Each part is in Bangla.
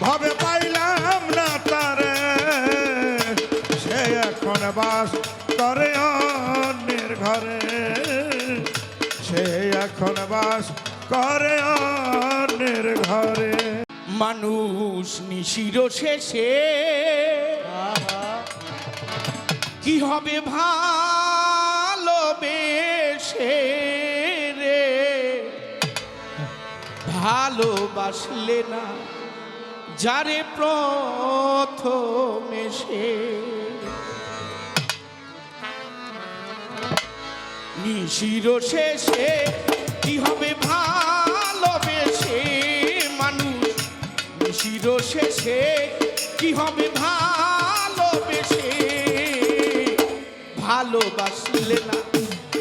ভবে পাইলাম না তারে, সে এখন বাস করে অন্যের ঘরে। সে এখন বাস করে অন্যের ঘরে। মানুষ নিশির শেষে। কি হবে ভালোবেসে রে? ভালোবাসলে না যারে প্রথমে সে নিশির শেষে কি হবে ভালোবেসে মানুষ? নিশির শেষে কি হবে ভালোবেসে? ভালোবাসলে না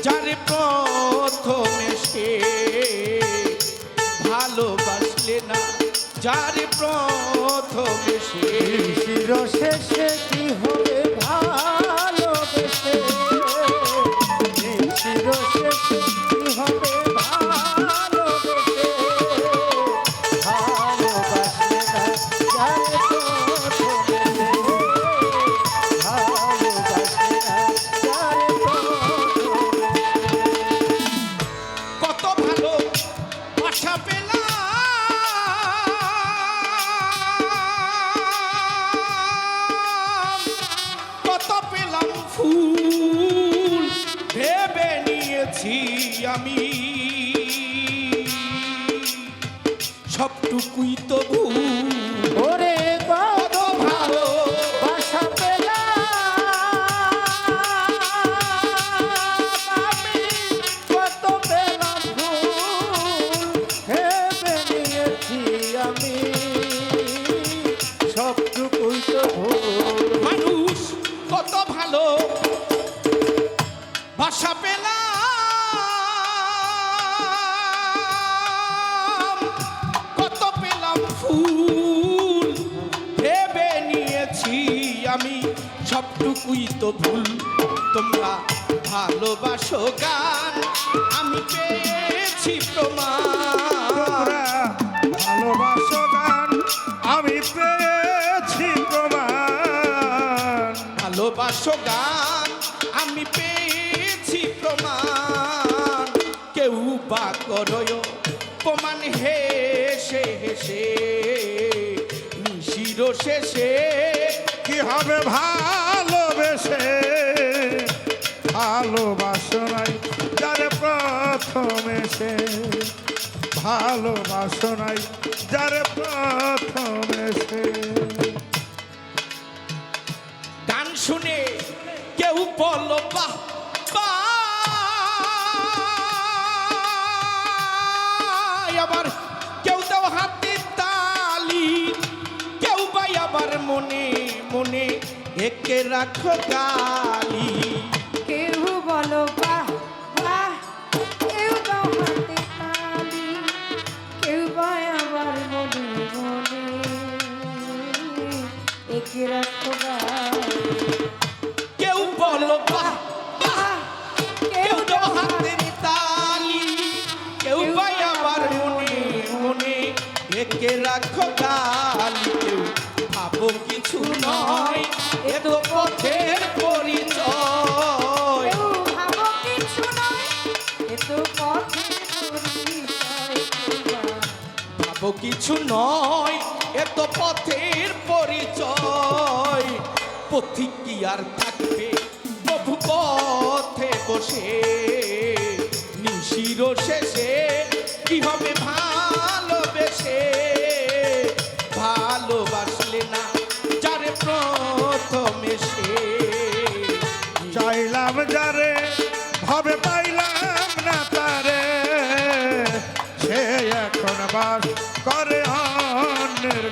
যারে প্রথমে সে? ভালোবাসলে না যারে চির শেষে কি সবটুকুই তো ওরে কত কত ভালো বাসা কত পেলাম ভুল ভেবে আমি। সবটুকুই তো মানুষ কত ভালো ভাষা পেলাম সবটুকুই তো ভুল তোমরা ভালোবাসো গান আমি পেয়েছি প্রমাণ। ভালোবাসো গান আমি পেয়েছি প্রমাণ। ভালোবাসো গান আমি পেয়েছি প্রমাণ। কেউ বা করয় প্রমাণ হেসে হেসে নিশির শেষে। কি হবে ভালোবেসে ভালোবাসো নাই, যারে প্রথমে সে ভালোবাসো নাই, যারে প্রথমে সে। গান শুনে কেউ বলো বাহ কেউ হাতে কেউ মনে মনে একে রাখো গালি। কেউ বলো বাহ বাহ কেউ বা কিছু নয় এত পথের পরিচয়। পথিক কি আর থাকবে? প্রভু পথে বসে, নিশির শেষে কি হবে?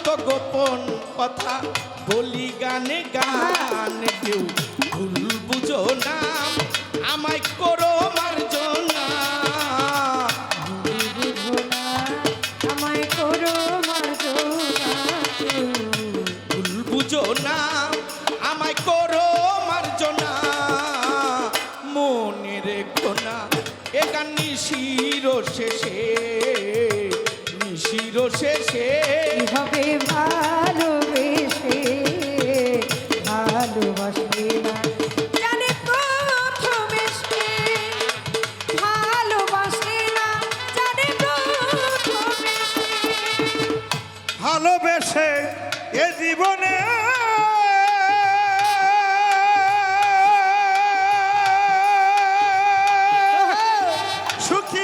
গোপন কথা বলি গানে গান কেউ ভুল বুঝো না আমায় করো মার্জনা। বুঝো না আমায় করো মার্জনা। ভুল বুঝো না আমায় করো মার্জনা। মনে রেখো না এ গান নিশির শেষে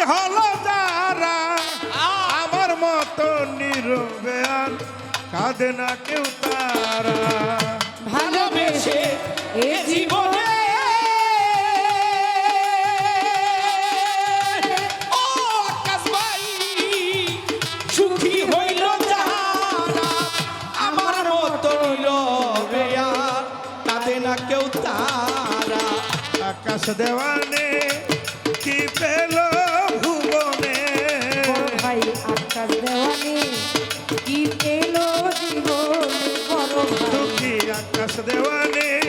হলো যারা আমার মতো নীরবে আর কাঁদে না কেউ তারা। ভালোবেসে এ জীবনে কেউ তারা। আকাশ দেওয়ানে পেল জীবন দুঃখী আকাশ দেওয়ানে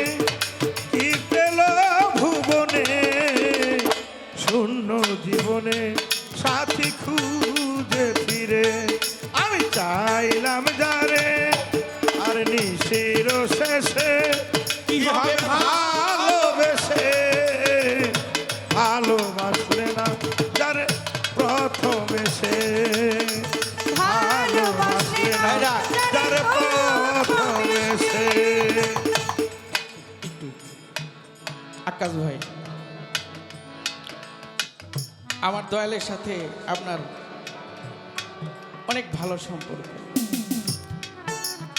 আকাশ ভাই। আমার দয়ালের সাথে আপনার অনেক ভালো সম্পর্ক।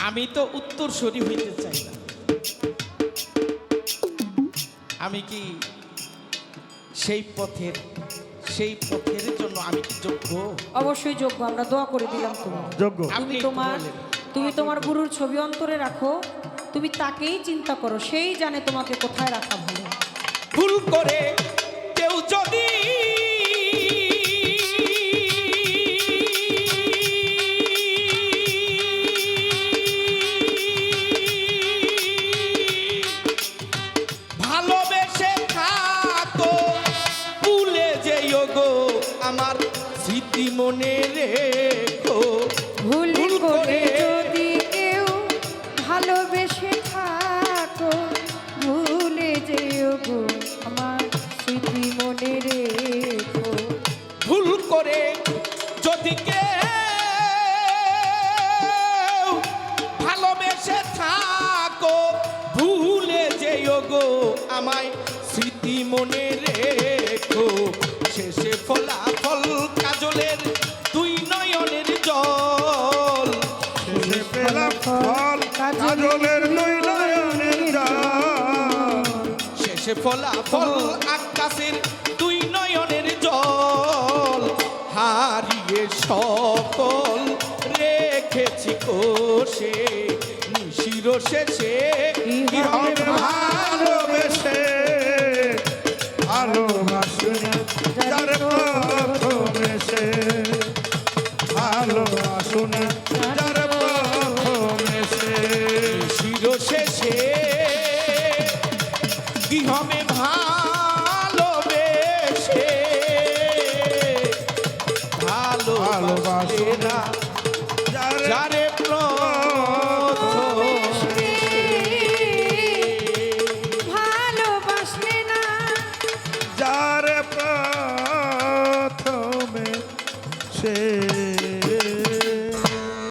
আমি তো উত্তরসূরি হইতে চাই না। আমি কি সেই পথের সেই পথের জন্য আমি কি যোগ্য? অবশ্যই যোগ্য আমরা দোয়া করে দিলাম তোমার। যোগ্য। আপনি তুমি তোমার তুমি তোমার গুরুর ছবি অন্তরে রাখো। তুমি তাকেই চিন্তা করো সেই জানে তোমাকে কোথায় রাখা ভালো। ভুল করে গো আমায় স্মৃতি মনে রেখো। শেষে ফলাফল কাজলের দুই নয়নের জল। শেষে পেলাম ফল কাজলের নয়নের জল। শেষে ফলাফল আকাশের দুই নয়নের জল। হারিয়ে সকল রেখেছি কোষে নিশির শেষে কি হবে হবে ভালোবেসে ভালোবাসুনি যার প্রথমে সে ভালোবাসুনি যার প্রথমে সে নিশির শেষে কি হবে ভালোবেসে না। যারে